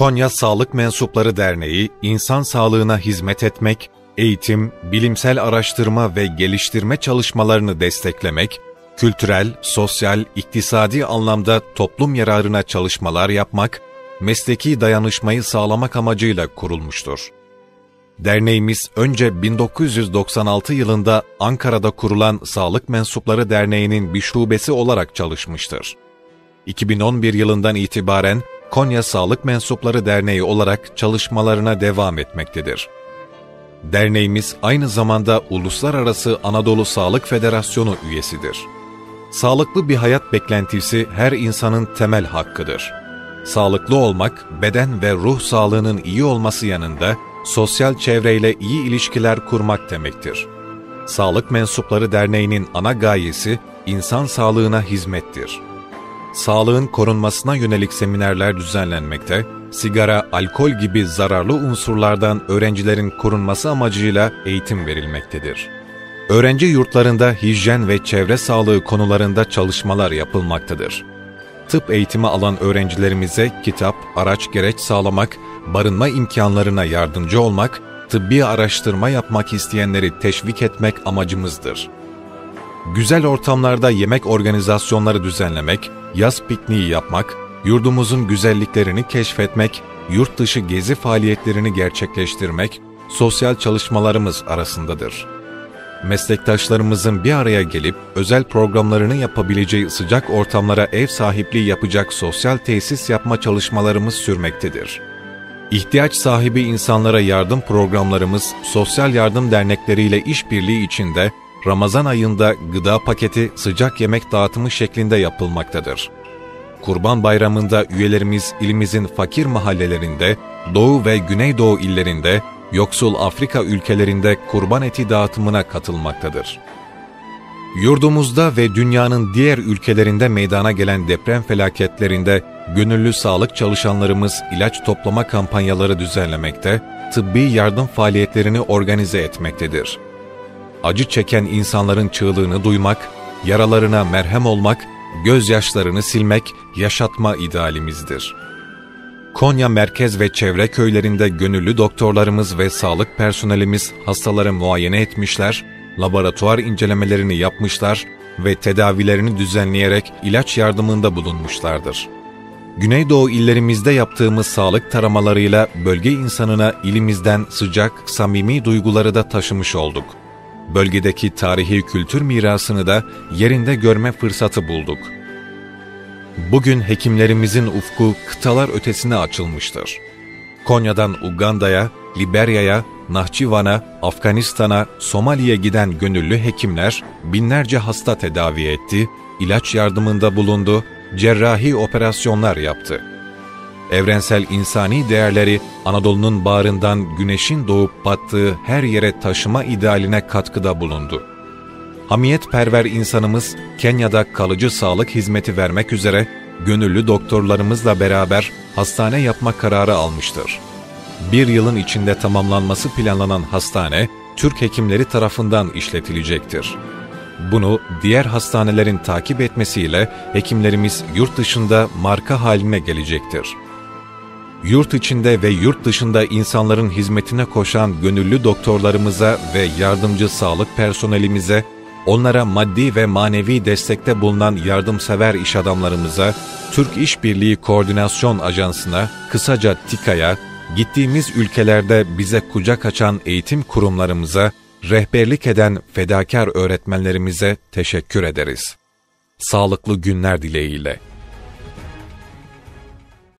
Konya Sağlık Mensupları Derneği, insan sağlığına hizmet etmek, eğitim, bilimsel araştırma ve geliştirme çalışmalarını desteklemek, kültürel, sosyal, iktisadi anlamda toplum yararına çalışmalar yapmak, mesleki dayanışmayı sağlamak amacıyla kurulmuştur. Derneğimiz önce 1996 yılında Ankara'da kurulan Sağlık Mensupları Derneği'nin bir şubesi olarak çalışmıştır. 2011 yılından itibaren Konya Sağlık Mensupları Derneği olarak çalışmalarına devam etmektedir. Derneğimiz aynı zamanda Uluslararası Anadolu Sağlık Federasyonu üyesidir. Sağlıklı bir hayat beklentisi her insanın temel hakkıdır. Sağlıklı olmak, beden ve ruh sağlığının iyi olması yanında sosyal çevreyle iyi ilişkiler kurmak demektir. Sağlık Mensupları Derneği'nin ana gayesi insan sağlığına hizmettir. Sağlığın korunmasına yönelik seminerler düzenlenmekte, sigara, alkol gibi zararlı unsurlardan öğrencilerin korunması amacıyla eğitim verilmektedir. Öğrenci yurtlarında hijyen ve çevre sağlığı konularında çalışmalar yapılmaktadır. Tıp eğitimi alan öğrencilerimize kitap, araç gereç sağlamak, barınma imkanlarına yardımcı olmak, tıbbi araştırma yapmak isteyenleri teşvik etmek amacımızdır. Güzel ortamlarda yemek organizasyonları düzenlemek, yaz pikniği yapmak, yurdumuzun güzelliklerini keşfetmek, yurt dışı gezi faaliyetlerini gerçekleştirmek, sosyal çalışmalarımız arasındadır. Meslektaşlarımızın bir araya gelip özel programlarını yapabileceği sıcak ortamlara ev sahipliği yapacak sosyal tesis yapma çalışmalarımız sürmektedir. İhtiyaç sahibi insanlara yardım programlarımız sosyal yardım dernekleriyle işbirliği içinde Ramazan ayında gıda paketi sıcak yemek dağıtımı şeklinde yapılmaktadır. Kurban Bayramı'nda üyelerimiz ilimizin fakir mahallelerinde, Doğu ve Güneydoğu illerinde, yoksul Afrika ülkelerinde kurban eti dağıtımına katılmaktadır. Yurdumuzda ve dünyanın diğer ülkelerinde meydana gelen deprem felaketlerinde gönüllü sağlık çalışanlarımız ilaç toplama kampanyaları düzenlemekte, tıbbi yardım faaliyetlerini organize etmektedir. Acı çeken insanların çığlığını duymak, yaralarına merhem olmak, gözyaşlarını silmek, yaşatma idealimizdir. Konya merkez ve çevre köylerinde gönüllü doktorlarımız ve sağlık personelimiz hastaları muayene etmişler, laboratuvar incelemelerini yapmışlar ve tedavilerini düzenleyerek ilaç yardımında bulunmuşlardır. Güneydoğu illerimizde yaptığımız sağlık taramalarıyla bölge insanına ilimizden sıcak, samimi duyguları da taşımış olduk. Bölgedeki tarihi kültür mirasını da yerinde görme fırsatı bulduk. Bugün hekimlerimizin ufku kıtalar ötesine açılmıştır. Konya'dan Uganda'ya, Liberya'ya, Nahçıvan'a, Afganistan'a, Somali'ye giden gönüllü hekimler binlerce hasta tedavi etti, ilaç yardımında bulundu, cerrahi operasyonlar yaptı. Evrensel insani değerleri Anadolu'nun bağrından güneşin doğup battığı her yere taşıma idealine katkıda bulundu. Hamiyetperver insanımız Kenya'da kalıcı sağlık hizmeti vermek üzere gönüllü doktorlarımızla beraber hastane yapma kararı almıştır. Bir yılın içinde tamamlanması planlanan hastane, Türk hekimleri tarafından işletilecektir. Bunu diğer hastanelerin takip etmesiyle hekimlerimiz yurt dışında marka haline gelecektir. Yurt içinde ve yurt dışında insanların hizmetine koşan gönüllü doktorlarımıza ve yardımcı sağlık personelimize, onlara maddi ve manevi destekte bulunan yardımsever iş adamlarımıza, Türk İşbirliği Koordinasyon Ajansı'na, kısaca TİKA'ya, gittiğimiz ülkelerde bize kucak açan eğitim kurumlarımıza, rehberlik eden fedakar öğretmenlerimize teşekkür ederiz. Sağlıklı günler dileğiyle.